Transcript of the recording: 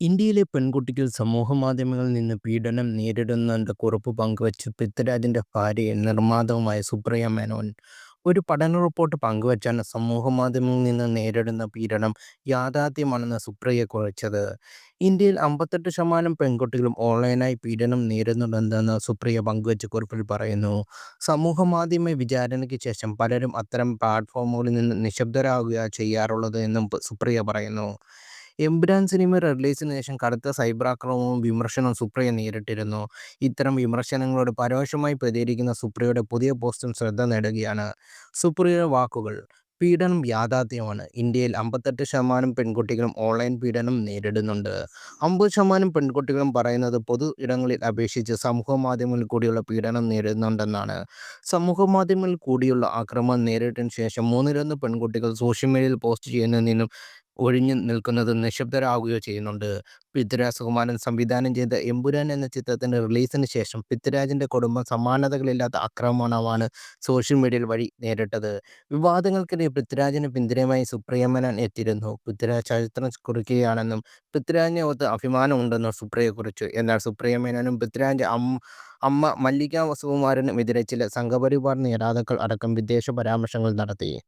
ഇന്ത്യയിലെ പെൺകുട്ടികൾ സമൂഹമാധ്യമങ്ങളിൽ നിന്ന് പീഡനം നേരിടുന്നതിന്റെ കുറിപ്പ് പങ്കുവച്ച് പൃഥ്വിരാജിന്റെ ഭാര്യ നിർമ്മാതാവുമായ സുപ്രിയ മേനോൻ. ഒരു പഠന റിപ്പോർട്ട് പങ്കുവച്ചാണ് സമൂഹമാധ്യമങ്ങളിൽ നിന്ന് നേരിടുന്ന പീഡനം യാഥാർത്ഥ്യമാണെന്ന് സുപ്രിയ കുറിച്ചത്. ഇന്ത്യയിൽ അമ്പത്തെട്ട് ശതമാനം പെൺകുട്ടികളും ഓൺലൈനായി പീഡനം നേരിടുന്നുണ്ടെന്ന് സുപ്രിയ പങ്കുവച്ച കുറിപ്പിൽ പറയുന്നു. സമൂഹമാധ്യമ വിചാരണയ്ക്ക് ശേഷം പലരും അത്തരം പ്ലാറ്റ്ഫോമുകളിൽ നിന്ന് നിശബ്ദരാകുകയാണ് ചെയ്യാറുള്ളത് എന്നും സുപ്രിയ പറയുന്നു. എമ്പുരാൻ സിനിമ റിലീസിന് ശേഷം കടുത്ത സൈബറാക്രമണവും വിമർശനവും സുപ്രിയ നേരിട്ടിരുന്നു. ഇത്തരം വിമർശനങ്ങളോട് പരോക്ഷമായി പ്രതികരിക്കുന്ന സുപ്രിയയുടെ പുതിയ പോസ്റ്റും ശ്രദ്ധ നേടുകയാണ്. സുപ്രിയയുടെ വാക്കുകൾ പീഡനം യാഥാർത്ഥ്യമാണ്. ഇന്ത്യയിൽ അമ്പത്തെട്ട് ശതമാനം പെൺകുട്ടികളും ഓൺലൈൻ പീഡനം നേരിടുന്നുണ്ട്. അമ്പത് ശതമാനം പെൺകുട്ടികളും പറയുന്നത് പൊതു ഇടങ്ങളിൽ അപേക്ഷിച്ച് സമൂഹ മാധ്യമങ്ങളിൽ കൂടിയുള്ള പീഡനം നേരിടുന്നുണ്ടെന്നാണ്. സമൂഹ മാധ്യമങ്ങളിൽ കൂടിയുള്ള ആക്രമണം നേരിട്ടതിന് ശേഷം മൂന്നിലൊന്ന് പെൺകുട്ടികൾ സോഷ്യൽ മീഡിയയിൽ പോസ്റ്റ് ചെയ്യുന്നതിൽ നിന്ന് ഒഴിഞ്ഞു നിൽക്കുന്നത് നിശബ്ദരാകുകയോ ചെയ്യുന്നുണ്ട്. പൃഥ്വിരാജ് സുകുമാരൻ സംവിധാനം ചെയ്ത എമ്പുരാൻ എന്ന ചിത്രത്തിന്റെ റിലീസിന് ശേഷം പൃഥ്വിരാജിന്റെ കുടുംബം സമാനതകളില്ലാത്ത ആക്രമണമാണ് സോഷ്യൽ മീഡിയയിൽ വഴി നേരിട്ടത്. വിവാദങ്ങൾക്കിടെ പൃഥ്വിരാജിന് പിന്തുണയുമായി സുപ്രിയ മേനോൻ എത്തിയിരുന്നു. പൃഥ്വിരാജ് ചരിത്രം കുറിക്കുകയാണെന്നും പൃഥ്വിരാജിനെ ഓർത്ത് അഭിമാനമുണ്ടെന്നും സുപ്രിയ കുറിച്ചു. എന്നാൽ സുപ്രിയ മേനോനും അമ്മ അമ്മ മല്ലിക സുകുമാരനും എതിരെ ചില സംഘപരിവാർ നേതാക്കൾ അടക്കം വിദേശ പരാമർശങ്ങൾ നടത്തി.